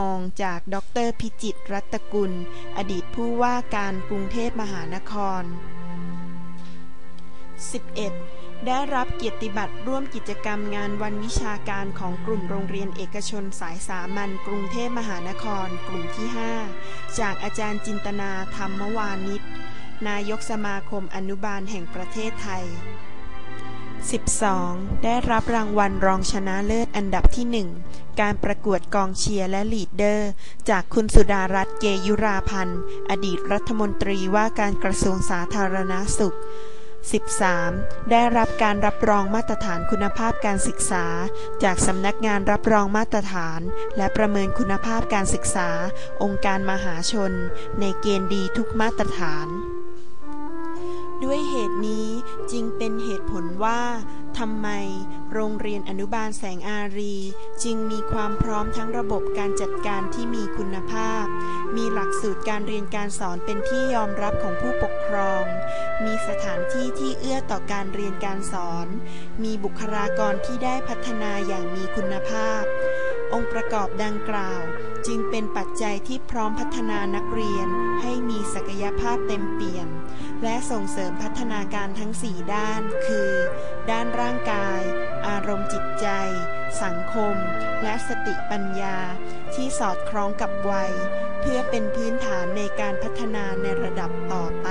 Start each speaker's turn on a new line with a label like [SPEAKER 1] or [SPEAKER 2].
[SPEAKER 1] มองจากดรพิจิตรรัตกุล อดีตผู้ว่าการกรุงเทพมหานคร 11. ได้รับเกียรติบัตรร่วมกิจกรรมงานวันวิชาการของกลุ่มโรงเรียนเอกชนสายสามัญกรุงเทพมหานคร กลุ่มที่ 5 จากอาจารย์จินตนาธรรมวานิชนายกสมาคมอนุบาลแห่งประเทศไทย 12. ได้รับรางวัลรองชนะเลิศอันดับที่ 1 การประกวดกองเชียร์และลีดเดอร์ จากคุณสุดารัตน์เกยุราพันธ์ อดีตรัฐมนตรีว่าการกระทรวงสาธารณาสุข 13. ได้รับการรับรองมาตรฐานคุณภาพการศึกษา จากสำนักงานรับรองมาตรฐาน และประเมินคุณภาพการศึกษา องค์การมหาชน ในเกณฑ์ดีทุกมาตรฐาน ด้วยเหตุนี้จึงเป็นเหตุผลว่าทำไมโรงเรียนอนุบาลแสงอารี จึงมีความพร้อมทั้งระบบการจัดการที่มีคุณภาพ มีหลักสูตรการเรียนการสอนเป็นที่ยอมรับของผู้ปกครอง มีสถานที่ที่เอื้อต่อการเรียนการสอน มีบุคลากรที่ได้พัฒนาอย่างมีคุณภาพ องค์ประกอบดังกล่าว จึงเป็นปัจจัยที่พร้อมพัฒนานักเรียนให้มีศักยภาพเต็มเปี่ยม และส่งเสริมพัฒนาการทั้ง 4 ด้าน คือ ด้านร่างกาย อารมณ์จิตใจ สังคม และสติปัญญา ที่สอดคล้องกับวัย เพื่อเป็นพื้นฐานในการพัฒนาในระดับต่อไป